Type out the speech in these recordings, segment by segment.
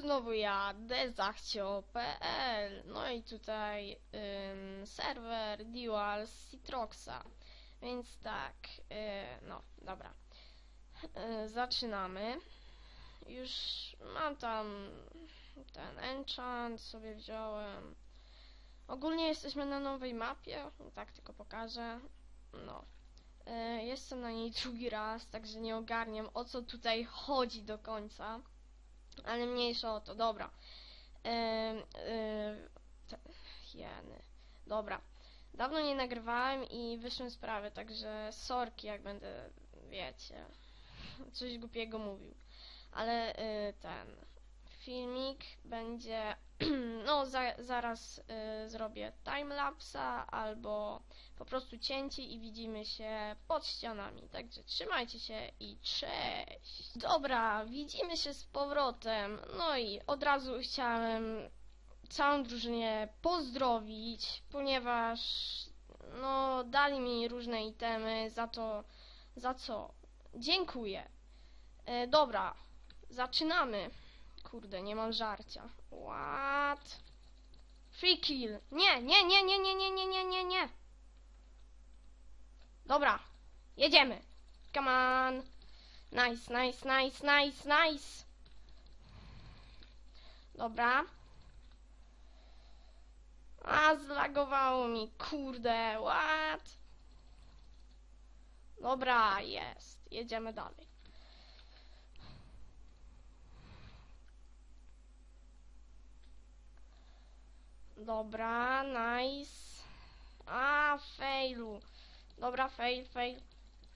znowu ja, dezachcio.pl No i tutaj ym, serwer Dual Citroxa. Więc tak, y, no dobra. Y, zaczynamy. Już mam tam ten enchant sobie wziąłem. Ogólnie jesteśmy na nowej mapie, tak tylko pokażę. No. Y, jestem na niej drugi raz, także nie ogarniam o co tutaj chodzi do końca. Ale mniejsza o to, dobra. Y, te, jeny. Dobra. Dawno nie nagrywałem i wyszły sprawy, także sorki jak będę, wiecie, coś głupiego mówił. Ale y, ten filmik będzie, no za, zaraz y, zrobię timelapsa albo po prostu cięcie i widzimy się pod ścianami. Także trzymajcie się i cześć. Dobra, widzimy się z powrotem. No i od razu chciałem całą drużynę pozdrowić, ponieważ no dali mi różne itemy, za to za co dziękuję. E, dobra, zaczynamy. Kurde, nie mam żarcia. What? Free kill. Nie, nie, nie, nie, nie, nie, nie, nie, nie, nie. Dobra, jedziemy. Come on. Nice, nice, nice, nice, nice. Dobra. A, zlagowało mi, kurde, what? Dobra, jest. Jedziemy dalej. Dobra, nice. A, failu. Dobra, fail, fail.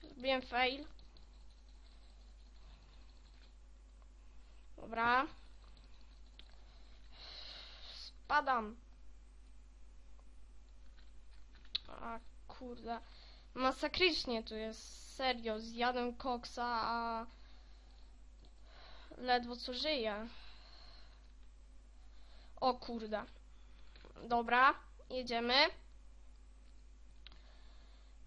Zrobiłem fail. Dobra. Spadam. A, kurde. Masakrycznie tu jest. Serio, zjadłem koksa, a... Ledwo co żyję. O kurde. Dobra, jedziemy.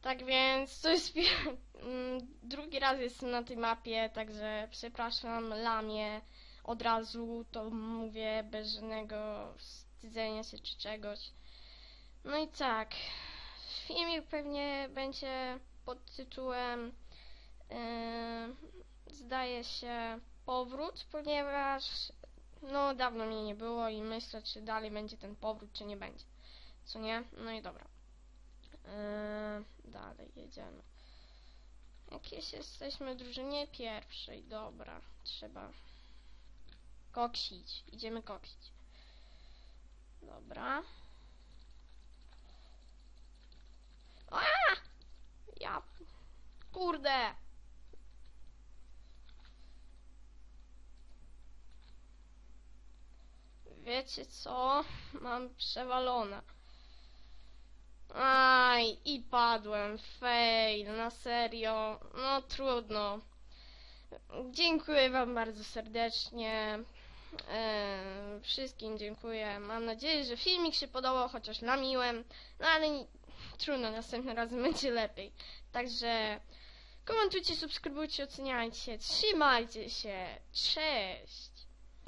Tak więc to jest mm, drugi raz jestem na tej mapie, także przepraszam lamię od razu, to mówię bez żadnego wstydzenia się czy czegoś. No i tak, filmik pewnie będzie pod tytułem yy, zdaje się powrót, ponieważ no dawno mnie nie było i myślę czy dalej będzie ten powrót czy nie będzie. Co nie? No i dobra. Yy, dalej jedziemy. Jakieś jesteśmy w drużynie pierwszej, dobra. Trzeba koksić. Idziemy koksić. Dobra. A! Ja. Kurde! Wiecie co? Mam przewalone. Aj, i padłem. Fail, na serio. No trudno. Dziękuję Wam bardzo serdecznie. E, wszystkim dziękuję. Mam nadzieję, że filmik się podobał, chociaż lamiłem. No ale trudno, następnym razem będzie lepiej. Także komentujcie, subskrybujcie, oceniajcie. Trzymajcie się. Cześć.